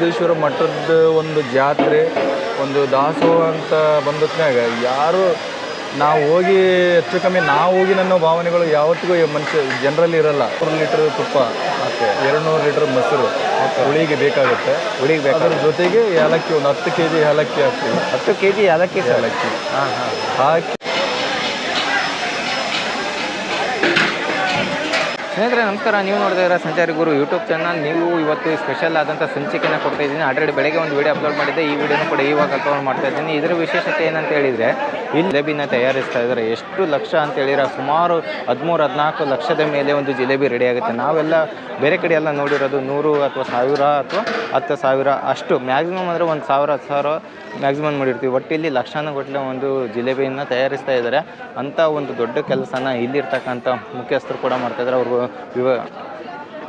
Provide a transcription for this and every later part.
ಸಿದ್ದೇಶ್ವರ ಮಠದ ಒಂದು ಜಾತ್ರೆ ಒಂದು ದಾಸೋಹ ಅಂತ ಬಂದತ್ನಾಗ ಯಾರು ನಾವು ಹೋಗಿ ಹೆಚ್ಚು ಕಮ್ಮಿ ನಾವು ಹೋಗಿ ನನ್ನ ಭಾವನೆಗಳು ಯಾವತ್ತಿಗೂ ಮನುಷ್ಯ ಜನರಲ್ಲಿ ಇರಲ್ಲ. ಮೂರು ಲೀಟ್ರ್ ತುಪ್ಪ ಎರಡು ನೂರು ಲೀಟ್ರ್ ಮೊಸರು ಹುಳಿಗೆ ಬೇಕಾಗುತ್ತೆ. ಹುಳಿಗೆ ಬೇಕು ಅದ್ರ ಜೊತೆಗೆ ಏಲಕ್ಕಿ ಒಂದು ಹತ್ತು ಕೆ ಜಿ ಏಲಕ್ಕಿ ಹಾಕ್ತೀವಿ. ಹತ್ತು ಕೆ ಜಿ ಏಲಕ್ಕಿ ಏಲಕ್ಕಿ. ಹಾಂ ಹಾಂ. ಹಾಕಿ ಸ್ನೇಹಿತರೆ, ನಮಸ್ಕಾರ. ನೀವು ನೋಡ್ತಾ ಇರೋ ಸಂಚಾರಿ ಗುರು ಯೂಟ್ಯೂಬ್ ಚಾನಲ್ ನೀವು ಇವತ್ತು ಸ್ಪೆಷಲ್ ಆದಂಥ ಸಂಚಿಕೆನ ಕೊಡ್ತಾ ಇದ್ದೀನಿ. ಆಲ್ರೆಡಿ ಬೆಳಗ್ಗೆ ಒಂದು ವಿಡಿಯೋ ಅಪ್ಲೋಡ್ ಮಾಡಿದ್ದೆ. ಈ ವಿಡಿಯೋನ ಕೂಡ ಇವಾಗ ಅಪ್ಲೋಡ್ ಮಾಡ್ತಾ ಇದ್ದೀನಿ. ಇದರ ವಿಶೇಷತೆ ಏನಂತ ಹೇಳಿದರೆ ಇಲ್ಲಿ ಜಿಲೇಬಿನ ತಯಾರಿಸ್ತಾ ಇದ್ದಾರೆ. ಎಷ್ಟು ಲಕ್ಷ ಅಂತ ಹೇಳಿದ್ರೆ ಸುಮಾರು ಹದಿಮೂರು, ಹದಿನಾಲ್ಕು ಲಕ್ಷದ ಮೇಲೆ ಒಂದು ಜಿಲೇಬಿ ರೆಡಿ ಆಗುತ್ತೆ. ನಾವೆಲ್ಲ ಬೇರೆ ಕಡೆ ಎಲ್ಲ ನೋಡಿರೋದು ನೂರು ಅಥವಾ ಸಾವಿರ ಅಥವಾ ಹತ್ತು ಸಾವಿರ ಅಷ್ಟು. ಮ್ಯಾಕ್ಸಿಮಮ್ ಅಂದರೆ ಒಂದು ಸಾವಿರ, ಹತ್ತು ಸಾವಿರ ಮ್ಯಾಕ್ಸಿಮಮ್ ಮಾಡಿರ್ತೀವಿ. ಒಟ್ಟು ಇಲ್ಲಿ ಲಕ್ಷಾನುಗಟ್ಟಲೆ ಒಂದು ಜಿಲೇಬಿಯನ್ನು ತಯಾರಿಸ್ತಾ ಇದ್ದಾರೆ. ಅಂಥ ಒಂದು ದೊಡ್ಡ ಕೆಲಸನ ಇಲ್ಲಿರ್ತಕ್ಕಂಥ ಮುಖ್ಯಸ್ಥರು ಕೂಡ ಮಾಡ್ತಾಯಿದ್ದಾರೆ ಅವ್ರಿಗೂ ವಿವ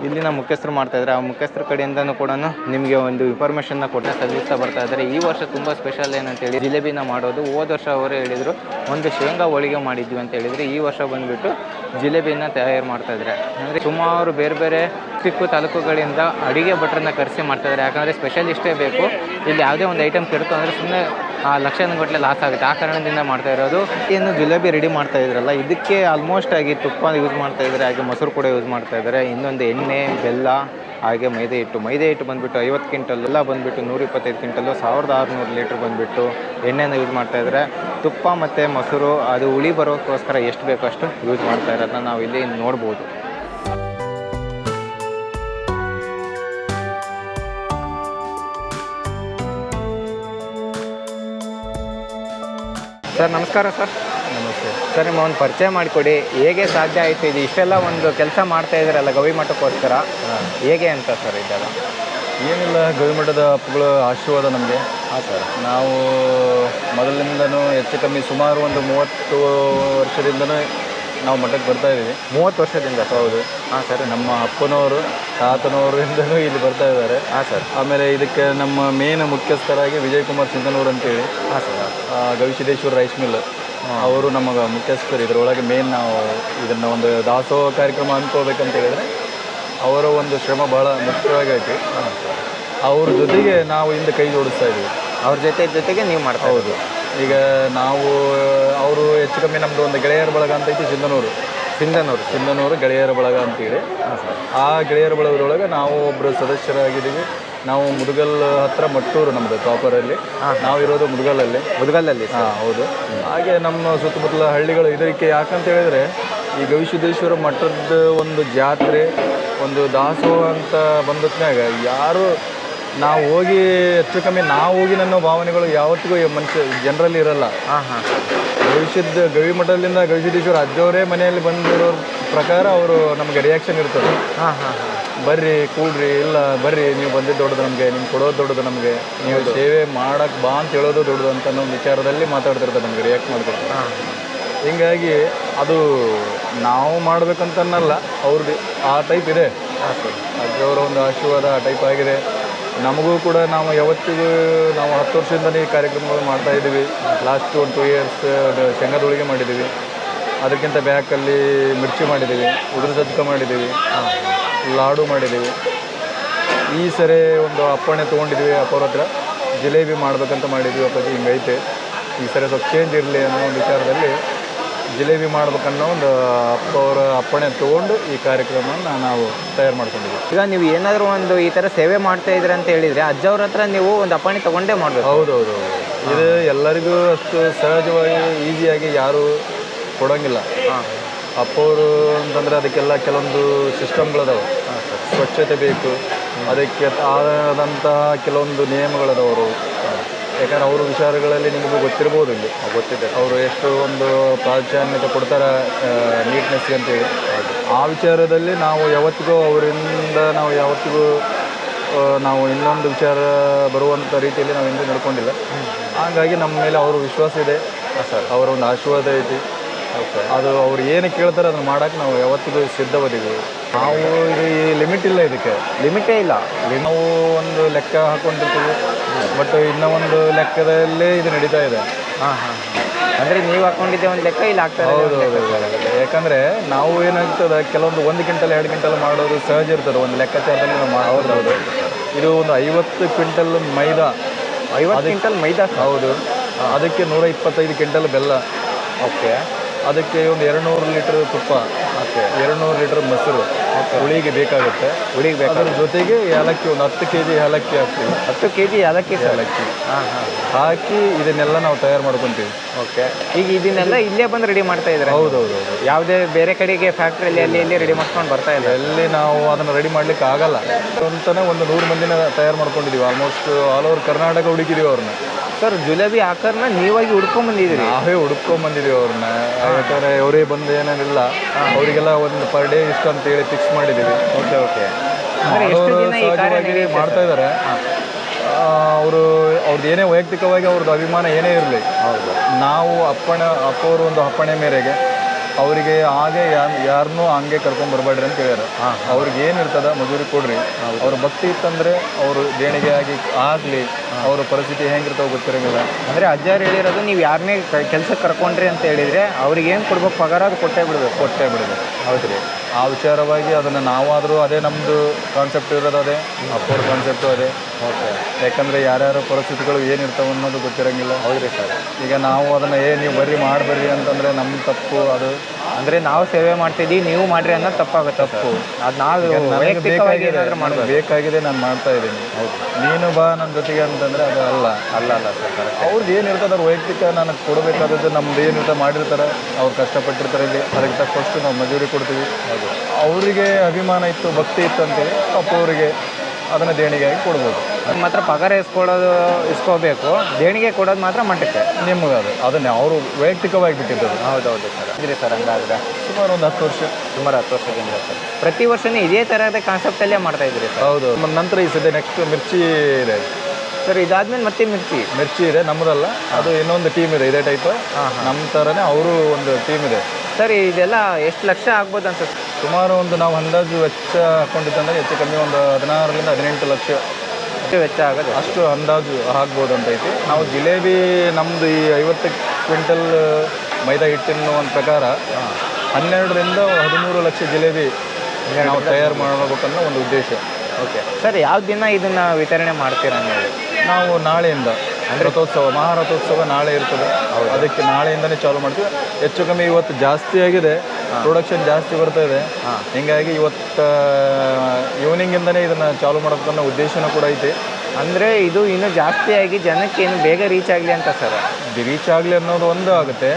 ಇಲ್ಲಿನ ಮುಖ್ಯಸ್ಥರು ಮಾಡ್ತಾ ಇದ್ದಾರೆ. ಆ ಮುಖ್ಯಸ್ಥರ ಕಡೆಯಿಂದನೂ ಕೂಡ ನಿಮಗೆ ಒಂದು ಇನ್ಫಾರ್ಮೇಷನ್ನ ಕೊಟ್ಟು ಸಲ್ಲಿಸ್ತಾ ಬರ್ತಾ ಇದ್ದಾರೆ. ಈ ವರ್ಷ ತುಂಬ ಸ್ಪೆಷಲ್ ಏನಂತೇಳಿ ಜಿಲೇಬಿನ ಮಾಡೋದು. ಹೋದ ವರ್ಷ ಅವರು ಹೇಳಿದರು, ಒಂದು ಶೇಂಗಾ ಹೋಳಿಗೆ ಮಾಡಿದ್ವಿ ಅಂತ ಹೇಳಿದರೆ. ಈ ವರ್ಷ ಬಂದುಬಿಟ್ಟು ಜಿಲೇಬಿನ ತಯಾರು ಮಾಡ್ತಾ ಇದ್ದಾರೆ. ಅಂದರೆ ಸುಮಾರು ಬೇರೆ ಬೇರೆ ಚಿಕ್ಕ ತಾಲೂಕುಗಳಿಂದ ಅಡಿಗೆ ಭಟ್ರನ್ನ ಕರೆಸಿ ಮಾಡ್ತಾ ಇದ್ದಾರೆ. ಯಾಕಂದರೆ ಸ್ಪೆಷಲಿಸ್ಟೇ ಬೇಕು. ಇಲ್ಲಿ ಯಾವುದೇ ಒಂದು ಐಟಮ್ ಕೆಡ್ತು ಅಂದರೆ ಸುಮ್ಮನೆ ಲಕ್ಷಾನುಗಟ್ಟಲೆ ಲಾಸ್ ಆಗುತ್ತೆ. ಆ ಕಾರಣದಿಂದ ಮಾಡ್ತಾ ಇರೋದು. ಏನು ಜಿಲೇಬಿ ರೆಡಿ ಮಾಡ್ತಾ ಇದ್ರಲ್ಲ, ಇದಕ್ಕೆ ಆಲ್ಮೋಸ್ಟ್ ಆಗಿ ತುಪ್ಪ ಯೂಸ್ ಮಾಡ್ತಾ ಇದ್ದಾರೆ ಹಾಗೆ ಮೊಸರು ಕೂಡ ಯೂಸ್ ಮಾಡ್ತಾ ಇದ್ದಾರೆ ಇನ್ನೊಂದು ಎಣ್ಣೆ, ಬೆಲ್ಲ, ಹಾಗೆ ಮೈದೆ ಹಿಟ್ಟು. ಮೈದೆ ಹಿಟ್ಟು ಬಂದುಬಿಟ್ಟು ಐವತ್ತು ಕ್ವಿಂಟಲ್, ಎಲ್ಲ ಬಂದುಬಿಟ್ಟು ನೂರ ಇಪ್ಪತ್ತೈದು ಕ್ವಿಂಟಲ್ಲು ಸಾವಿರದ ಆರುನೂರು ಲೀಟ್ರ್ ಬಂದುಬಿಟ್ಟು ಎಣ್ಣೆನ ಯೂಸ್ ಮಾಡ್ತಾ ಇದ್ದಾರೆ ತುಪ್ಪ ಮತ್ತು ಮೊಸರು, ಅದು ಹುಳಿ ಬರೋಕ್ಕೋಸ್ಕರ ಎಷ್ಟು ಬೇಕೋ ಅಷ್ಟು ಯೂಸ್ ಮಾಡ್ತಾ ಇರೋದನ್ನ ನಾವು ಇಲ್ಲಿ ನೋಡ್ಬೋದು. ಸರ್ ನಮಸ್ಕಾರ ಸರ್. ನಮಸ್ತೆ. ಸರ್ ನಿಮ್ಮ ಒಂದು ಪರಿಚಯ ಮಾಡಿಕೊಡಿ. ಹೇಗೆ ಸಾಧ್ಯ ಆಯಿತು? ಇದು ಇಷ್ಟೆಲ್ಲ ಒಂದು ಕೆಲಸ ಮಾಡ್ತಾ ಇದ್ದಾರಲ್ಲ ಗವಿ ಮಠಕ್ಕೋಸ್ಕರ. ಹೇಗೆ ಅಂತ ಸರ್ ಇದ್ದಾರೆ ಏನಿಲ್ಲ ಗವಿಮಠದ ಹಬ್ಬಗಳು ಆಶೀರ್ವಾದ ನಮಗೆ. ಹಾಂ ಸರ್. ನಾವು ಮೊದಲಿನಿಂದನೂ ಹೆಚ್ಚು ಕಮ್ಮಿ ಸುಮಾರು ಒಂದು ಮೂವತ್ತು ವರ್ಷದಿಂದನೂ ನಾವು ಮಠಕ್ಕೆ ಬರ್ತಾ ಇದ್ದೀವಿ. ಮೂವತ್ತು ವರ್ಷದಿಂದ ಸರ್ ಹೌದು. ಹಾಂ ಸರ್ ನಮ್ಮ ಅಪ್ಪನವರು ತಾತನವರಿಂದನೂ ಇಲ್ಲಿ ಬರ್ತಾ ಇದ್ದಾರೆ. ಹಾಂ ಸರ್ ಆಮೇಲೆ ಇದಕ್ಕೆ ನಮ್ಮ ಮೇನ್ ಮುಖ್ಯಸ್ಥರಾಗಿ ವಿಜಯ್ ಕುಮಾರ್ ಸಿಂಧನೂರ್ ಅಂತೇಳಿ. ಹಾಂ ಸರ್ ಗವಿಸಿದ್ದೇಶ್ವರ ರೈಸ್ ಮಿಲ್. ಅವರು ನಮಗೆ ಮುಖ್ಯಸ್ಥರು. ಇದರೊಳಗೆ ಮೇನ್ ನಾವು ಇದನ್ನು ಒಂದು ದಾಸೋಹ ಕಾರ್ಯಕ್ರಮ ಅಂದ್ಕೋಬೇಕಂತ ಹೇಳಿದ್ರೆ ಅವರ ಒಂದು ಶ್ರಮ ಭಾಳ ಮುಖ್ಯವಾಗಿ ಐತಿ. ಅವ್ರ ಜೊತೆಗೆ ನಾವು ಹಿಂದೆ ಕೈ ಜೋಡಿಸ್ತಾ ಇದ್ದೀವಿ. ಅವ್ರ ಜೊತೆ ಜೊತೆಗೆ ನೀವು ಮಾಡ್ತಾ ಹೌದು. ಈಗ ನಾವು ಅವರು ಹೆಚ್ಚು ಕಮ್ಮಿ ನಮ್ಮದು ಒಂದು ಗೆಳೆಯರ ಬಳಗ ಅಂತ ಐತಿ ಸಿಂಧನೂರು. ಸಿಂಧನೂರು ಸಿಂಧನೂರು ಗೆಳೆಯರ ಬಳಗ ಅಂತೇಳಿ ಆ ಗೆಳೆಯರ ಬಳಗದೊಳಗೆ ನಾವು ಒಬ್ಬರು ಸದಸ್ಯರಾಗಿದ್ದೀವಿ. ನಾವು ಮುದುಗಲ್ ಹತ್ರ ಮಟ್ಟೂರು ನಮ್ಮದು ಪ್ರಾಪರಲ್ಲಿ ನಾವು ಇರೋದು ಮುದುಗಲಲ್ಲಿ. ಮುದುಗಲಲ್ಲಿ ಹಾಂ ಹೌದು. ಹಾಗೆ ನಮ್ಮ ಸುತ್ತಮುತ್ತಲ ಹಳ್ಳಿಗಳು ಇದಕ್ಕೆ ಯಾಕಂತ ಹೇಳಿದ್ರೆ ಈ ಗವಿಸಿದ್ದೇಶ್ವರ ಮಠದ ಒಂದು ಜಾತ್ರೆ ಒಂದು ದಾಸೋಹ ಅಂತ ಬಂದತ್ನಾಗ ಯಾರು ನಾವು ಹೋಗಿ ಹೆಚ್ಚು ಕಮ್ಮಿ ನಾವು ಹೋಗಿ ನನ್ನ ಭಾವನೆಗಳು ಯಾವತ್ತಿಗೂ ಮನುಷ್ಯ ಜನರಲ್ಲಿ ಇರಲ್ಲ. ಗವಿಸಿದ್ದ ಗವಿ ಮಠದಿಂದ ಗವಿಸಿದ್ದೇಶ್ವರ ಅಜ್ಜವರೇ ಮನೆಯಲ್ಲಿ ಬಂದಿರೋ ಪ್ರಕಾರ ಅವರು ನಮಗೆ ರಿಯಾಕ್ಷನ್ ಇರ್ತದೆ. ಬರ್ರಿ ಕೂಡ್ರಿ ಇಲ್ಲ ಬರ್ರಿ ನೀವು ಬಂದಿದ್ದು ದೊಡ್ಡದು ನಮಗೆ ನಿಮ್ಗೆ ಕೊಡೋದು ದೊಡ್ಡದು ನಮಗೆ. ನೀವು ಸೇವೆ ಮಾಡಕ್ಕೆ ಬಾ ಅಂತ ಹೇಳೋದು ದೊಡ್ಡದು ಅಂತ ಅನ್ನೋ ವಿಚಾರದಲ್ಲಿ ಮಾತಾಡ್ತಿರ್ತದೆ ನಮಗೆ ರಿಯಾಕ್ಟ್ ಮಾಡ್ಕೊಡ್ತಾರೆ ಹಿಂಗಾಗಿ ಅದು ನಾವು ಮಾಡ್ಬೇಕಂತನ್ನಲ್ಲ ಅವ್ರದ್ದು ಆ ಟೈಪ್ ಇದೆ. ಅಜ್ಜವರ ಒಂದು ಆಶೀರ್ವಾದ ಆ ಟೈಪ್ ಆಗಿದೆ. ನಮಗೂ ಕೂಡ ನಾವು ಯಾವತ್ತಿಗೂ ನಾವು ಹತ್ತು ವರ್ಷದಿಂದಲೇ ಈ ಕಾರ್ಯಕ್ರಮಗಳು ಮಾಡ್ತಾ ಇದ್ದೀವಿ. ಲಾಸ್ಟ್ ಒಂದು ಟೂ ಇಯರ್ಸ್ ಶೇಂಗಾದೊಳಗೆ ಮಾಡಿದ್ದೀವಿ. ಅದಕ್ಕಿಂತ ಬ್ಯಾಕಲ್ಲಿ ಮಿರ್ಚಿ ಮಾಡಿದ್ದೀವಿ, ಉದುರು ಸದ್ಕ ಮಾಡಿದ್ದೀವಿ, ಲಾಡು ಮಾಡಿದ್ದೀವಿ. ಈ ಸರಿ ಒಂದು ಅಪ್ಪಣೆ ತೊಗೊಂಡಿದ್ದೀವಿ ಅಪ್ಪರ ಹತ್ರ. ಜಿಲೇಬಿ ಮಾಡಬೇಕಂತ ಮಾಡಿದ್ದೀವಿ ಅಪ್ಪಾಜಿ, ಹಿಂಗೈತೆ. ಈ ಸರಿ ಸ್ವಲ್ಪ ಚೇಂಜ್ ಇರಲಿ ಅನ್ನೋ ವಿಚಾರದಲ್ಲಿ ಜಿಲೇಬಿ ಮಾಡ್ಬೇಕನ್ನೋ ಒಂದು ಅಪ್ಪ ಅವರ ಅಪ್ಪಣೆ ತೊಗೊಂಡು ಈ ಕಾರ್ಯಕ್ರಮವನ್ನು ನಾವು ತಯಾರು ಮಾಡ್ಕೊಂಡಿದ್ದೀವಿ. ಈಗ ನೀವು ಏನಾದರೂ ಒಂದು ಈ ಥರ ಸೇವೆ ಮಾಡ್ತಾ ಇದ್ದೀರ ಅಂತ ಹೇಳಿದರೆ ಅಜ್ಜವ್ರ ಹತ್ರ ನೀವು ಒಂದು ಅಪ್ಪಣೆ ತಗೊಂಡೇ ಮಾಡಬೇಕು. ಹೌದೌದು ಇದು ಎಲ್ಲರಿಗೂ ಅಷ್ಟು ಸಹಜವಾಗಿ ಈಸಿಯಾಗಿ ಯಾರು ಕೊಡೋಂಗಿಲ್ಲ. ಹಾಂ. ಅಪ್ಪವರು ಅಂತಂದ್ರೆ ಅದಕ್ಕೆಲ್ಲ ಕೆಲವೊಂದು ಸಿಸ್ಟಮ್ಗಳದಾವೆ. ಸ್ವಚ್ಛತೆ ಬೇಕು. ಅದಕ್ಕೆ ಆದಂತಹ ಕೆಲವೊಂದು ನಿಯಮಗಳದವರು ಯಾಕಂದ್ರೆ ಅವರು ವಿಚಾರಗಳಲ್ಲಿ ನಿಮಗೆ ಗೊತ್ತಿರ್ಬೋದು ಇಲ್ಲಿ. ಗೊತ್ತಿದೆ ಅವರು ಎಷ್ಟು ಒಂದು ಪ್ರಾಧಾನ್ಯತೆ ಕೊಡ್ತಾರೆ ನೀಟ್ನೆಸ್ಗೆ ಅಂತೇಳಿ. ಆ ವಿಚಾರದಲ್ಲಿ ನಾವು ಯಾವತ್ತಿಗೂ ಅವರಿಂದ ನಾವು ಯಾವತ್ತಿಗೂ ನಾವು ಇನ್ನೊಂದು ವಿಚಾರ ಬರುವಂಥ ರೀತಿಯಲ್ಲಿ ನಾವು ಹಿಂದೆ ನಡ್ಕೊಂಡಿಲ್ಲ. ಹಾಗಾಗಿ ನಮ್ಮ ಮೇಲೆ ಅವರು ವಿಶ್ವಾಸ ಇದೆ. ಸರ್. ಅವರ ಒಂದು ಆಶೀರ್ವಾದ ಐತಿ. ಅದು ಅವ್ರು ಏನು ಕೇಳ್ತಾರೆ ಅದನ್ನು ಮಾಡೋಕ್ಕೆ ನಾವು ಯಾವತ್ತಿಗೂ ಸಿದ್ಧವಾದಿದ್ದೀವಿ ನಾವು ಇದು ಈ ಲಿಮಿಟ್ ಇಲ್ಲ ಇದಕ್ಕೆ. ಲಿಮಿಟೇ ಇಲ್ಲ. ನಾವು ಒಂದು ಲೆಕ್ಕ ಹಾಕೊಂಡಿರ್ತೀವಿ. ಬಟ್ ಇನ್ನೂ ಒಂದು ಲೆಕ್ಕದಲ್ಲೇ ಇದು ನಡೀತಾ ಇದೆ. ಹಾಂ ಹಾಂ ಅಂದರೆ ನೀವು ಹಾಕೊಂಡಿದ್ದೆ ಒಂದು ಲೆಕ್ಕ ಇಲ್ಲಿ ಆಗ್ತಾ ಹೌದು ಹೌದು ಹೌದು. ಯಾಕಂದ್ರೆ ನಾವು ಏನಾಗ್ತದೆ ಕೆಲವೊಂದು ಒಂದು ಕ್ವಿಂಟಲ್ ಎರಡು ಕ್ವಿಂಟಲ್ ಮಾಡೋದು ಸಹಜ ಇರ್ತದೆ. ಒಂದು ಲೆಕ್ಕಾಚಾರದಲ್ಲಿ ನಾವು ಮಾಡೋದು ಇದು ಒಂದು ಐವತ್ತು ಕ್ವಿಂಟಲ್ ಮೈದಾ. ಐವತ್ತು ಕ್ವಿಂಟಲ್ ಮೈದಾ ಹೌದು. ಅದಕ್ಕೆ ನೂರ ಇಪ್ಪತ್ತೈದು ಕ್ವಿಂಟಲ್ ಬೆಲ್ಲ. ಓಕೆ. ಅದಕ್ಕೆ ಒಂದು ಎರಡು ನೂರು ಲೀಟರ್ ತುಪ್ಪ. ಓಕೆ. ಎರಡು ನೂರು ಲೀಟರ್ ಮೊಸರು. ಹುಳಿಗೆ ಬೇಕಾಗುತ್ತೆ. ಹುಳಿಗೆ ಬೇಕಾದ ಅದ್ರ ಜೊತೆಗೆ ಏಲಕ್ಕಿ ಒಂದು ಹತ್ತು ಕೆ ಜಿ ಏಲಕ್ಕಿ ಹಾಕ್ತೀವಿ. ಹತ್ತು ಕೆ ಜಿ ಏಲಕ್ಕಿ ಸರ್. ಏಲಕ್ಕಿ. ಹಾಂ ಹಾಂ. ಹಾಕಿ ಇದನ್ನೆಲ್ಲ ನಾವು ತಯಾರು ಮಾಡ್ಕೊತೀವಿ. ಓಕೆ ಈಗ ಇದನ್ನೆಲ್ಲ ಇಲ್ಲೇ ಬಂದು ರೆಡಿ ಮಾಡ್ತಾ ಇದ್ದಾರೆ? ಹೌದು ಹೌದು ಯಾವುದೇ ಬೇರೆ ಕಡೆಗೆ ಫ್ಯಾಕ್ಟ್ರಿಯಲ್ಲಿ ಅಲ್ಲಿ ಇಲ್ಲಿ ರೆಡಿ ಮಾಡ್ಕೊಂಡು ಬರ್ತಾ ಇಲ್ಲ ಎಲ್ಲಿ ನಾವು ಅದನ್ನು ರೆಡಿ ಮಾಡ್ಲಿಕ್ಕೆ ಆಗಲ್ಲ. ಅಂತಾನೆ ಒಂದು ನೂರು ಮಂದಿನ ತಯಾರು ಮಾಡ್ಕೊಂಡಿದೀವಿ. ಆಲ್ಮೋಸ್ಟ್ ಆಲ್ ಓವರ್ ಕರ್ನಾಟಕ ಹುಡುಕಿದೀವಿ ಅವ್ರನ್ನ. ಸರ್ ಜುಲೇಬಿ ಹಾಕರ್ನ ನೀವಾಗಿ ಹುಡ್ಕೊಂಡ್ ಬಂದಿದ್ದೀರಿ. ನಾವೇ ಹುಡ್ಕೊಂಬಂದಿದ್ದೀವಿ ಬಂದಿದೀವಿ ಅವ್ರನ್ನ ಯಾಕಂದ್ರೆ ಅವರೇ ಬಂದು ಏನೇನಿಲ್ಲ ಅವರಿಗೆಲ್ಲ ಒಂದು ಪರ್ ಡೇ ಇಷ್ಟು ಅಂತ ಹೇಳಿ ಫಿಕ್ಸ್ ಮಾಡಿದ್ದೀವಿ. Okay okay. ಮಾಡೋರು ಸಹಜವಾಗಿ ಮಾಡ್ತಾ ಇದ್ದಾರೆ ಅವರು ಅವ್ರದ್ದು ಏನೇ ವೈಯಕ್ತಿಕವಾಗಿ ಅವ್ರದ್ದು ಅಭಿಮಾನ ಏನೇ ಇರಲಿ ಹೌದು. ನಾವು ಅಪ್ಪಣೆ ಅಪ್ಪವರು ಒಂದು ಅಪ್ಪಣೆ ಮೇರೆಗೆ ಅವರಿಗೆ ಹಾಗೆ ಯಾರನ್ನೂ ಹಂಗೆ ಕರ್ಕೊಂಡು ಬರಬೇಡ್ರಿ ಅಂತ ಹೇಳ್ಯಾರ. ಅವ್ರಿಗೆ ಇರ್ತದ ಮಜೂರಿ ಕೊಡ್ರಿ. ಅವ್ರ ಭಕ್ತಿ ಇತ್ತಂದ್ರೆ ಅವರು ದೇಣಿಗೆ ಆಗಿ ಆಗಲಿ ಅವ್ರ ಪರಿಸ್ಥಿತಿ ಹೆಂಗಿರ್ತಾವ ಗೊತ್ತಿರಂಗಿಲ್ಲ. ಅಂದರೆ ಅಜ್ಜಾರು ಹೇಳಿರೋದು ನೀವು ಯಾರನ್ನೇ ಕೆಲ್ಸಕ್ಕೆ ಕರ್ಕೊಂಡ್ರಿ ಅಂತ ಹೇಳಿದ್ರೆ ಅವ್ರಿಗೆ ಏನು ಕೊಡ್ಬೇಕು ಪಗಾರ ಅದು ಕೊಟ್ಟೇ ಬಿಡ್ಬೇಕು. ಕೊಟ್ಟೆ ಹೌದು ಹೌದ್ರಿ. ಆ ವಿಚಾರವಾಗಿ ಅದನ್ನ ನಾವಾದರೂ ಅದೇ ನಮ್ಮದು ಕಾನ್ಸೆಪ್ಟ್ ಇರೋದು ಅದೇ ಅಪ್ಪೋರ್ ಕಾನ್ಸೆಪ್ಟು ಅದೇ. ಓಕೆ. ಯಾಕಂದ್ರೆ ಯಾರ್ಯಾರ ಪರಿಸ್ಥಿತಿಗಳು ಏನಿರ್ತಾವೆ ಅನ್ನೋದು ಗೊತ್ತಿರಂಗಿಲ್ಲ. ಹೌದ್ರಿ ಸರ್. ಈಗ ನಾವು ಅದನ್ನ ಏ ನೀವು ಬರ್ರಿ ಮಾಡ್ಬರ್ರಿ ಅಂತಂದ್ರೆ ನಮ್ಮ ತಪ್ಪು ಅದು ಅಂದ್ರೆ ನಾವು ಸೇವೆ ಮಾಡ್ತಿದ್ವಿ ನೀವು ಮಾಡ್ರಿ ಅನ್ನೋದು ತಪ್ಪಾಗುತ್ತೆ ತಪ್ಪು. ಅದು ನಾವು ನನಗೆ ವೈಯಕ್ತಿಕವಾಗಿ ಬೇಕಾಗಿದೆ ಏನಾದರೂ ನನಗೆ ಮಾಡ್ಬೇಕು ಬೇಕಾಗಿದೆ ನಾನು ಮಾಡ್ತಾ ಇದ್ದೀನಿ. ನೀನು ಬಾ ನನ್ನ ಜೊತೆಗೆ ಅಂತಂದ್ರೆ ಅದು ಅಲ್ಲ. ಅಲ್ಲ ಅಲ್ಲ ಸರ್ ಕರೆಕ್ಟ್ ಅವ್ರದ್ದು ಏನಿರ್ತದೆ ಅವ್ರ ವೈಯಕ್ತಿಕ ನನಗೆ ಕೊಡಬೇಕಾದದ್ದು ನಮ್ದು ಏನಿರ್ತ ಮಾಡಿರ್ತಾರೆ ಅವ್ರು ಕಷ್ಟಪಟ್ಟಿರ್ತಾರೆ ಇಲ್ಲಿ. ಅದಕ್ಕೆ ತಕ್ಕಷ್ಟು ನಾವು ಮಜೂರಿ ಕೊಡ್ತೀವಿ. ಅವರಿಗೆ ಅಭಿಮಾನ ಇತ್ತು ಭಕ್ತಿ ಇತ್ತು ಅಂತೇಳಿ ಅಪ್ಪ ಅವರಿಗೆ ಅದನ್ನು ದೇಣಿಗೆಯಾಗಿ ಕೊಡ್ಬೋದು. ಮಾತ್ರ ಪಗಾರ ಇಸ್ಕೊಳ್ಳೋದು ಇಸ್ಕೋಬೇಕು. ದೇಣಿಗೆ ಕೊಡೋದು ಮಾತ್ರ ಮಠಕ್ಕೆ ನಿಮ್ಗೆ ಅದು. ಅದನ್ನೇ. ಅವರು ವೈಯಕ್ತಿಕವಾಗಿ ಬಿಟ್ಟಿದ್ದದು ಹೌದೌದು ಸರ್. ಇದ್ರಿ ಸರ್ ಹಂಗಾದ್ರೆ. ಸುಮಾರು ಒಂದು ಹತ್ತು ವರ್ಷ. ಸುಮಾರು ಹತ್ತು ವರ್ಷದಿಂದ ಸರ್. ಪ್ರತಿ ವರ್ಷನೂ ಇದೇ ಥರದ ಕಾನ್ಸೆಪ್ಟಲ್ಲೇ ಮಾಡ್ತಾ ಇದ್ರಿ ಸರ್? ಹೌದು. ಮ- ನಂತರ ಈ ಸದ್ಯ ನೆಕ್ಸ್ಟ್ ಮಿರ್ಚಿ ಇದೆ. ಸರ್ ಇದಾದ್ಮೇಲೆ ಮತ್ತೆ ಮಿರ್ಚಿ? ಮಿರ್ಚಿ ಇದೆ. ನಮ್ಮದಲ್ಲ. ಅದು ಇನ್ನೊಂದು ಟೀಮ್ ಇದೆ. ಇದೇ ಟೈಪ್ ನಮ್ಮ ಥರನೇ ಅವರು ಒಂದು ಟೀಮ್ ಇದೆ. ಸರ್ ಇದೆಲ್ಲ ಎಷ್ಟು ಲಕ್ಷ ಆಗ್ಬೋದು ಅಂತ ಸುಮಾರು ಒಂದು ನಾವು ಅಂದಾಜು ವೆಚ್ಚ ಹಾಕೊಂಡಿದ್ದಂದ್ರೆ ಹೆಚ್ಚು ಕಮ್ಮಿ ಒಂದು ಹದಿನಾರರಿಂದ ಹದಿನೆಂಟು ಲಕ್ಷ. ವೆಚ್ಚ ಆಗೋದು? ಅಷ್ಟು ಅಂದಾಜು ಆಗ್ಬೋದು ಅಂತ ಐತಿ. ನಾವು ಜಿಲೇಬಿ ನಮ್ಮದು ಈ ಐವತ್ತು ಕ್ವಿಂಟಲ್ ಮೈದಾ ಹಿಟ್ಟಿನ ಒಂದು ಪ್ರಕಾರ ಹನ್ನೆರಡರಿಂದ ಹದಿಮೂರು ಲಕ್ಷ ಜಿಲೇಬಿ ನಾವು ತಯಾರು ಮಾಡಬೇಕನ್ನೋ ಒಂದು ಉದ್ದೇಶ. ಓಕೆ. ಸರ್ ಯಾವ ದಿನ ಇದನ್ನ ವಿತರಣೆ ಮಾಡ್ತೀರಾ ನೀವು? ನಾವು ನಾಳೆಯಿಂದ ರಥೋತ್ಸವ ಮಹಾರಥೋತ್ಸವ ನಾಳೆ ಇರ್ತದೆ. ಅದಕ್ಕೆ ನಾಳೆಯಿಂದನೇ ಚಾಲು ಮಾಡ್ತೀವಿ. ಹೆಚ್ಚು ಕಮ್ಮಿ ಇವತ್ತು ಜಾಸ್ತಿ ಆಗಿದೆ. ಪ್ರೊಡಕ್ಷನ್ ಜಾಸ್ತಿ ಬರ್ತಾ ಇದೆ. ಹಿಂಗಾಗಿ ಇವತ್ತು ಈವ್ನಿಂಗಿಂದನೇ ಇದನ್ನ ಚಾಲು ಮಾಡೋದನ್ನ ಉದ್ದೇಶನೂ ಕೂಡ ಐತಿ. ಅಂದ್ರೆ ಇದು ಇನ್ನು ಜಾಸ್ತಿ ಆಗಿ ಜನಕ್ಕೆ ಇನ್ನು ಬೇಗ ರೀಚ್ ಆಗಲಿ ಅಂತ ಸರ್? ರೀಚ್ ಆಗ್ಲಿ ಅನ್ನೋದು ಒಂದು ಆಗುತ್ತೆ.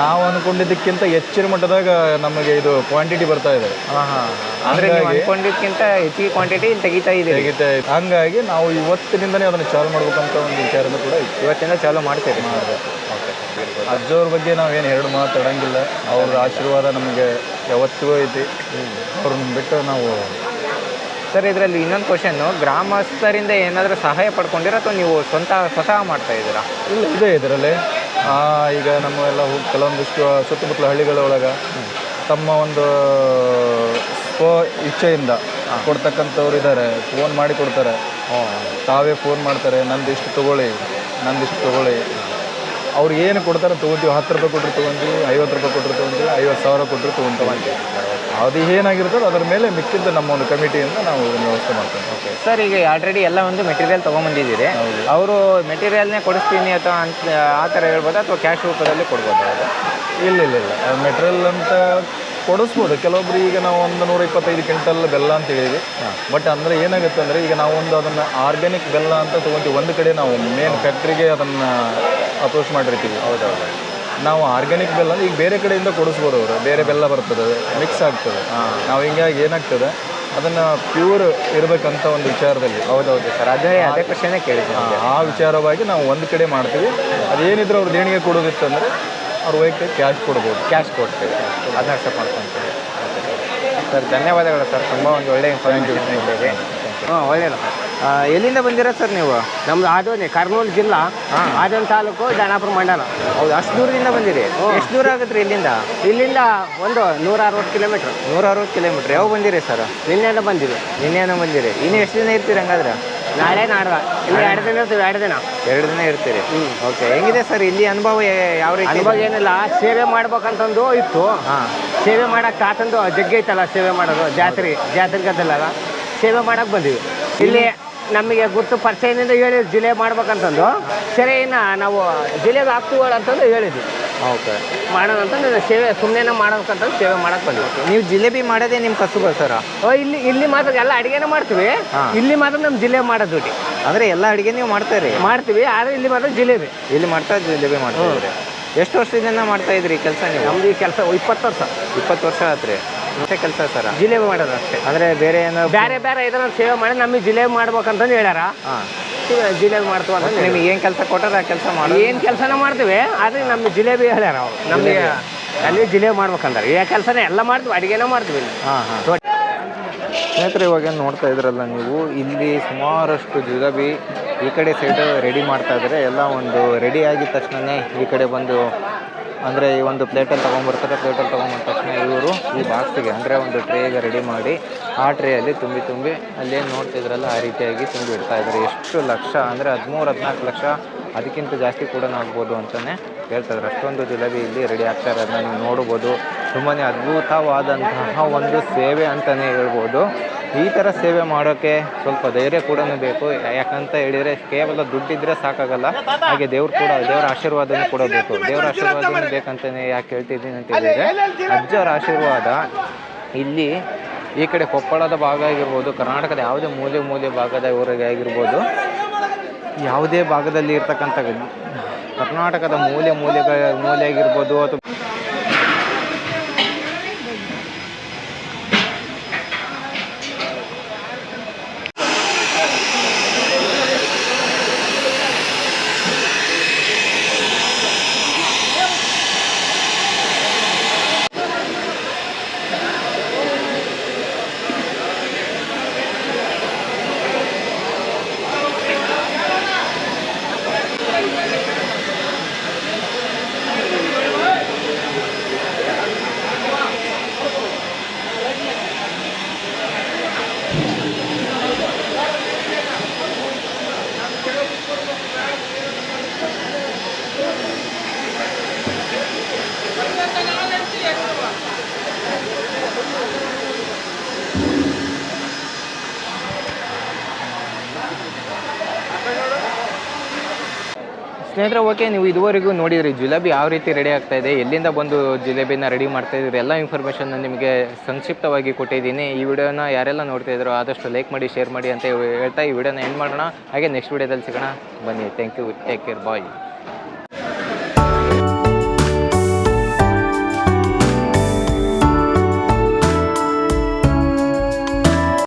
ನಾವು ಅನ್ಕೊಂಡಿದ್ದಕ್ಕಿಂತ ಹೆಚ್ಚಿನ ಮಟ್ಟದಾಗ ನಮಗೆ ಇದು ಕ್ವಾಂಟಿಟಿ ಬರ್ತಾ ಇದೆ. ಹಾಂ ಹಾಂ ಅಂದರೆ ನೀವು ಹೆಚ್ಚಿಗೆ ಕ್ವಾಂಟಿಟಿ ತೆಗಿತಾ ಇದೆ ತೆಗಿತಾ ಇದೆ. ಹಂಗಾಗಿ ನಾವು ಇವತ್ತಿನಿಂದನೇ ಅದನ್ನು ಚಾಲು ಮಾಡ್ಬೇಕಂತ ಒಂದು ವಿಚಾರನೂ ಕೂಡ ಇತ್ತು ಇವತ್ತಿಂದ ಚಾಲೂ ಮಾಡ್ತೀರಿ ಓಕೆ ಅಜ್ಜವ್ರ ಬಗ್ಗೆ ನಾವೇನು ಎರಡು ಮಾತಾಡಂಗಿಲ್ಲ ಅವ್ರ ಆಶೀರ್ವಾದ ನಮಗೆ ಯಾವತ್ತಿಗೂ ಐತಿ. ಅವ್ರನ್ನ ಬಿಟ್ಟು ನಾವು ಸರ್ ಇದರಲ್ಲಿ ಇನ್ನೊಂದು ಕ್ವಶನ್ನು ಗ್ರಾಮಸ್ಥರಿಂದ ಏನಾದರೂ ಸಹಾಯ ಪಡ್ಕೊಂಡಿರ ಅಥವಾ ನೀವು ಸ್ವಂತ ಸ್ವತಃ ಮಾಡ್ತಾ ಇದ್ದೀರಾ? ಇಲ್ಲ ಇದೆ ಇದರಲ್ಲಿ. ಈಗ ನಮ್ಮ ಎಲ್ಲ ಕೆಲವೊಂದಿಷ್ಟು ಸುತ್ತಮುತ್ತಲ ಹಳ್ಳಿಗಳೊಳಗೆ ತಮ್ಮ ಒಂದು ಸ್ವ ಇಚ್ಛೆಯಿಂದ ಕೊಡ್ತಕ್ಕಂಥವ್ರು ಇದ್ದಾರೆ ಫೋನ್ ಮಾಡಿ ಕೊಡ್ತಾರೆ. ತಾವೇ ಫೋನ್ ಮಾಡ್ತಾರೆ ನಂದಿಷ್ಟು ನಂದು ನಂದಿಷ್ಟು ತೊಗೊಳ್ಳಿ. ಅವ್ರು ಏನು ಕೊಡ್ತಾರೆ ತೊಗೊತೀವಿ. ಹತ್ತು ರೂಪಾಯಿ ಕೊಟ್ಟರು ತೊಗೊಂತೀವಿ ಐವತ್ತು ರೂಪಾಯಿ ಕೊಟ್ಟರು ತೊಗೊಂತೀವಿ ಐವತ್ತು ಸಾವಿರ ಕೊಟ್ಟರು ತೊಗೊಂತೀವಿ. ಅದು ಏನಾಗಿರ್ತದೆ ಅದರ ಮೇಲೆ ಮಿಕ್ಕಿದ್ದು ನಮ್ಮ ಒಂದು ಕಮಿಟಿಯಿಂದ ನಾವು ಇದನ್ನ ವ್ಯವಸ್ಥೆ ಮಾಡ್ತೇವೆ. ಓಕೆ ಸರ್ ಈಗ ಆಲ್ರೆಡಿ ಎಲ್ಲ ಒಂದು ಮೆಟೀರಿಯಲ್ ತೊಗೊಂಬಂದಿದ್ದೀರಿ ಅವರು ಮೆಟೀರಿಯಲ್ನೇ ಕೊಡಿಸ್ತೀನಿ ಅಥವಾ ಅಂತ ಆ ಥರ ಹೇಳ್ಬೋದು ಅಥವಾ ಕ್ಯಾಶ್ ರೂಪದಲ್ಲಿ ಕೊಡ್ಬೋದು ಅವರು? ಇಲ್ಲ ಇಲ್ಲ ಇಲ್ಲ. ಮೆಟೀರಿಯಲ್ ಅಂತ ಕೊಡಿಸ್ಬೋದು. ಕೆಲವೊಬ್ರು ಈಗ ನಾವು ಒಂದು ನೂರ ಇಪ್ಪತ್ತೈದು ಕ್ವಿಂಟಲ್ ಬೆಲ್ಲ ಅಂತ ಹೇಳಿದ್ವಿ. ಬಟ್ ಅಂದರೆ ಏನಾಗುತ್ತೆ ಅಂದರೆ ಈಗ ನಾವು ಒಂದು ಅದನ್ನು ಆರ್ಗ್ಯಾನಿಕ್ ಬೆಲ್ಲ ಅಂತ ತೊಗೊಂತೀವಿ ಒಂದು ಕಡೆ ನಾವು ಮೇನ್ ಫ್ಯಾಕ್ಟ್ರಿಗೆ ಅದನ್ನು ಅಪ್ರೋಚ್ ಮಾಡಿರ್ತೀವಿ. ಹೌದೌದು. ನಾವು ಆರ್ಗ್ಯಾನಿಕ್ ಬೆಲ್ಲ ಈಗ ಬೇರೆ ಕಡೆಯಿಂದ ಕೊಡಿಸ್ಬೋದು ಅವರು. ಬೇರೆ ಬೆಲ್ಲ ಬರ್ತದೆ ಮಿಕ್ಸ್ ಆಗ್ತದೆ. ನಾವು ಹಿಂಗಾಗಿ ಏನಾಗ್ತದೆ ಅದನ್ನು ಪ್ಯೂರ್ ಇರಬೇಕಂತ ಒಂದು ವಿಚಾರದಲ್ಲಿ. ಹೌದೌದು ಸರ್. ಅದೇ ಅದೇ ಪ್ರಶ್ನೆ ಕೇಳಿದ್ದೆ ಆ ವಿಚಾರವಾಗಿ ನಾವು ಒಂದು ಕಡೆ ಮಾಡ್ತೀವಿ. ಅದೇನಿದ್ರು ಅವ್ರು ದೇಣಿಗೆ ಕೊಡೋದಿತ್ತಂದರೆ ಅವ್ರು ವೈಯಕ್ತಿಕ ಕ್ಯಾಶ್ ಕೊಡ್ಬೋದು. ಕ್ಯಾಶ್ ಕೊಡ್ತೀವಿ. ಅದನ್ನ ಅಕ್ಸೆಪ್ಟ್ ಮಾಡ್ಕೊತೀವಿ. ಸರ್ ಧನ್ಯವಾದಗಳು ಸರ್. ತುಂಬ ಒಂದು ಒಳ್ಳೆಯ ಇನ್ಫಾರ್ಮೇಷನ್ ಹಾಂ ಒಳ್ಳೆಯದು. ಎಲ್ಲಿಂದ ಬಂದಿರ ಸರ್ ನೀವು? ನಮ್ದು ಆದೋನಿ ಕರ್ನೂಲ್ ಜಿಲ್ಲಾ ಆದೋನ್ ತಾಲೂಕು ದಾಣಾಪುರ ಮಂಡಲ. ಹೌದು? ಅಷ್ಟು ದೂರದಿಂದ ಬಂದಿರಿ? ಎಷ್ಟು ದೂರ ಆಗುತ್ತೆ ಇಲ್ಲಿಂದ? ಇಲ್ಲಿಂದ ಒಂದು ನೂರ ಅರವತ್ತು ಕಿಲೋಮೀಟ್ರ್. ನೂರ ಅರವತ್ತು ಕಿಲೋಮೀಟ್ರ್. ಯಾವ ಬಂದಿರಿ ಸರ್? ನಿನ್ನೆನ ಬಂದಿರಿ ನಿನ್ನೆನ ಬಂದಿರಿ. ಇನ್ನು ಎಷ್ಟು ದಿನ ಇರ್ತೀರಿ ಹಂಗಾದ್ರೆ? ನಾಳೆ ನಾಡ್ದ ಇಲ್ಲಿ ಎರಡು ದಿನ ಇರ್ತೀವಿ ಎರಡು ದಿನ. ಎರಡು ದಿನ ಇರ್ತೀರಿ? ಓಕೆ ಹೆಂಗಿದೆ ಸರ್ ಇಲ್ಲಿ ಅನುಭವ ಯಾವ ರೀತಿ? ಅನುಭವ ಏನಿಲ್ಲ. ಸೇವೆ ಮಾಡ್ಬೇಕಂತಂದು ಇತ್ತು. ಸೇವೆ ಮಾಡಕ್ ತಾತಂದು ಜಗ್ಗಿ ಐತಲ್ಲ ಸೇವೆ ಮಾಡೋದು ಜಾತ್ರೆ ಜಾತ್ರೆ ಗದ್ದಲ್ಲ ಸೇವೆ ಮಾಡಕ್ಕೆ ಬಂದಿವಿ. ಇಲ್ಲಿ ನಮಗೆ ಗೊತ್ತು ಪರಿಚಯದಿಂದ ಹೇಳಿದ್ರು ಜಿಲ್ಲೆ ಮಾಡ್ಬೇಕಂತಂದು. ಸೆರೆಯನ್ನು ನಾವು ಜಿಲ್ಲೆಗೆ ಹಾಕ್ತೀವಳ ಅಂತಂದು ಹೇಳಿದ್ವಿ. ಓಕೆ. ಮಾಡೋದಂತಂದ್ರೆ ಸೇವೆ ಸುಮ್ಮನೆ ಮಾಡಬೇಕಂತಂದು ಸೇವೆ ಮಾಡಕ್ಕೆ ಬಂದ್ವಿ. ನೀವು ಜಿಲೇಬಿ ಮಾಡೋದೇ ನಿಮ್ಮ ಕಸುಬ ಸರ? ಓ ಇಲ್ಲಿ ಇಲ್ಲಿ ಮಾತ್ರ ಎಲ್ಲ ಅಡುಗೆನ ಮಾಡ್ತೀವಿ. ಇಲ್ಲಿ ಮಾತ್ರ ನಮ್ಮ ಜಿಲ್ಲೆ ಮಾಡೋದು ಡ್ಯೂಟಿ ಅಂದರೆ ಎಲ್ಲ ಅಡುಗೆ ನೀವು ಮಾಡ್ತೀರಿ ಮಾಡ್ತೀವಿ ಆದರೆ ಇಲ್ಲಿ ಮಾತ್ರ ಜಿಲೇಬಿ ಇಲ್ಲಿ ಮಾಡ್ತಾ ಜಿಲೇಬಿ ಮಾಡ್ತೀವಿ ಎಷ್ಟು ವರ್ಷದಿಂದ ಮಾಡ್ತಾ ಇದ್ರಿ ಕೆಲಸ ನೀವು? ನಮ್ದು ಈ ಕೆಲಸ ಇಪ್ಪತ್ತು ವರ್ಷ. ಇಪ್ಪತ್ತು ವರ್ಷ ಆತ್ರಿ. ಮತ್ತೆ ಕೆಲಸ ಸರ್. ಜಿಲೇಬಿ ಮಾಡೋದು ಅಷ್ಟೇ. ಅಂದರೆ ಬೇರೆ ಏನೋ ಬೇರೆ ಬೇರೆ ಇದನ್ನ ಸೇವೆ ಮಾಡಿ ನಮಗೆ ಜಿಲೇಬಿ ಮಾಡ್ಬೇಕಂತಂದು ಹೇಳ್ಯಾರ. ಹಾಂ. ಜಿಲೇಬಿ ಮಾಡ್ತೀವಿ ಅಂತ ನಿಮಗೆ ಏನು ಕೆಲಸ ಕೊಟ್ಟಾರ ಆ ಕೆಲಸ ಮಾಡಿ ಏನು ಕೆಲಸನ ಮಾಡ್ತೀವಿ ಆದರೆ ನಮ್ಗೆ ಜಿಲೇಬಿ ಹೇಳ್ಯಾರ ಅವ್ರು. ನಮಗೆ ಅಲ್ಲಿ ಜಿಲೇಬಿ ಮಾಡ್ಬೇಕಂದ್ರೆ. ಈ ಕೆಲಸನ ಎಲ್ಲ ಮಾಡ್ತೀವಿ ಅಡುಗೆನೂ ಮಾಡ್ತೀವಿ ಇಲ್ಲಿ. ಹಾಂ ಹಾಂ. ಸ್ನೇಹಿತರೆ ಇವಾಗ ಏನ್ ನೋಡ್ತಾ ಇದ್ರಲ್ಲ ನೀವು ಇಲ್ಲಿ ಸುಮಾರಷ್ಟು ಜಿಲೇಬಿ ಈ ಕಡೆ ಸೈಡ್ ರೆಡಿ ಮಾಡ್ತಾ ಇದ್ದಾರೆ ಎಲ್ಲ ಒಂದು ರೆಡಿ ಆಗಿದ ತಕ್ಷಣನೇ ಈ ಕಡೆ ಬಂದು ಅಂದರೆ ಈ ಒಂದು ಪ್ಲೇಟಲ್ಲಿ ತೊಗೊಂಬರ್ತಾರೆ ಪ್ಲೇಟಲ್ಲಿ ತೊಗೊಂಬಂದ ತಕ್ಷಣ ಇವರು ಈ ಬಾಕ್ಸಿಗೆ ಅಂದರೆ ಒಂದು ಟ್ರೇಗೆ ರೆಡಿ ಮಾಡಿ ಆ ಟ್ರೇಯಲ್ಲಿ ತುಂಬಿ ತುಂಬಿ ಅಲ್ಲೇನು ನೋಡ್ತಿದ್ರಲ್ಲ, ಆ ರೀತಿಯಾಗಿ ತುಂಬಿ ಇಡ್ತಾ ಇದ್ದಾರೆ. ಎಷ್ಟು ಲಕ್ಷ ಅಂದರೆ ಹದಿಮೂರು, ಹದಿನಾಲ್ಕು ಲಕ್ಷ ಅದಕ್ಕಿಂತ ಜಾಸ್ತಿ ಕೂಡ ಆಗ್ಬೋದು ಅಂತಲೇ ಹೇಳ್ತಾ ಇದ್ದಾರೆ ಅಷ್ಟೊಂದು ಜಿಲೇಬಿ ಇಲ್ಲಿ ರೆಡಿ ಆಗ್ತಾ ಇರೋದನ್ನ ನೀವು ನೋಡ್ಬೋದು. ತುಂಬಾ ಅದ್ಭುತವಾದಂತಹ ಒಂದು ಸೇವೆ ಅಂತಲೇ ಹೇಳ್ಬೋದು. ಈ ಥರ ಸೇವೆ ಮಾಡೋಕ್ಕೆ ಸ್ವಲ್ಪ ಧೈರ್ಯ ಕೂಡ ಬೇಕು. ಯಾಕಂತ ಹೇಳಿದರೆ ಕೇವಲ ದುಡ್ಡಿದ್ದರೆ ಸಾಕಾಗಲ್ಲ. ಹಾಗೆ ದೇವ್ರು ಕೂಡ, ದೇವರ ಆಶೀರ್ವಾದನೂ ಕೂಡ ಬೇಕು. ದೇವರ ಆಶೀರ್ವಾದನೂ ಬೇಕಂತಲೇ ಯಾಕೆ ಹೇಳ್ತಿದ್ದೀನಿ ಅಂತ ಹೇಳಿದರೆ, ಅಜ್ಜರ ಆಶೀರ್ವಾದ ಇಲ್ಲಿ ಈ ಕಡೆ ಕೊಪ್ಪಳದ ಭಾಗ ಆಗಿರ್ಬೋದು, ಕರ್ನಾಟಕದ ಯಾವುದೇ ಮೂಲೆ ಮೂಲೆ ಭಾಗದ ಊರಿಗೆ ಆಗಿರ್ಬೋದು, ಯಾವುದೇ ಭಾಗದಲ್ಲಿ ಇರ್ತಕ್ಕಂಥ ಕರ್ನಾಟಕದ ಮೂಲೆ ಮೂಲೆಗಳ ಮೂಲೆ ಆಗಿರ್ಬೋದು ಅಥವಾ ಸ್ನೇಹಿತರೆ ಓಕೆ ನೀವು ಇದುವರೆಗೂ ನೋಡಿದ್ರಿ, ಜಿಲೇಬಿ ಯಾವ ರೀತಿ ರೆಡಿ ಆಗ್ತಾ ಇದೆ, ಎಲ್ಲಿಂದ ಬಂದು ಜಿಲೇಬಿನ ರೆಡಿ ಮಾಡ್ತಾ ಇದ್ರಿ, ಎಲ್ಲ ಇನ್ಫಾರ್ಮೇಷನ್ ನಿಮಗೆ ಸಂಕ್ಷಿಪ್ತವಾಗಿ ಕೊಟ್ಟಿದ್ದೀನಿ. ಈ ವಿಡಿಯೋನ ಯಾರೆಲ್ಲ ನೋಡ್ತಾ ಇದ್ರು, ಆದಷ್ಟು ಲೈಕ್ ಮಾಡಿ ಶೇರ್ ಮಾಡಿ ಅಂತ ಹೇಳ್ತಾ ಈ ವಿಡಿಯೋನ ಎಂಡ್ ಮಾಡೋಣ. ಹಾಗೆ ನೆಕ್ಸ್ಟ್ ವಿಡಿಯೋದಲ್ಲಿ ಸಿಗೋಣ. ಬನ್ನಿ thank you take care bye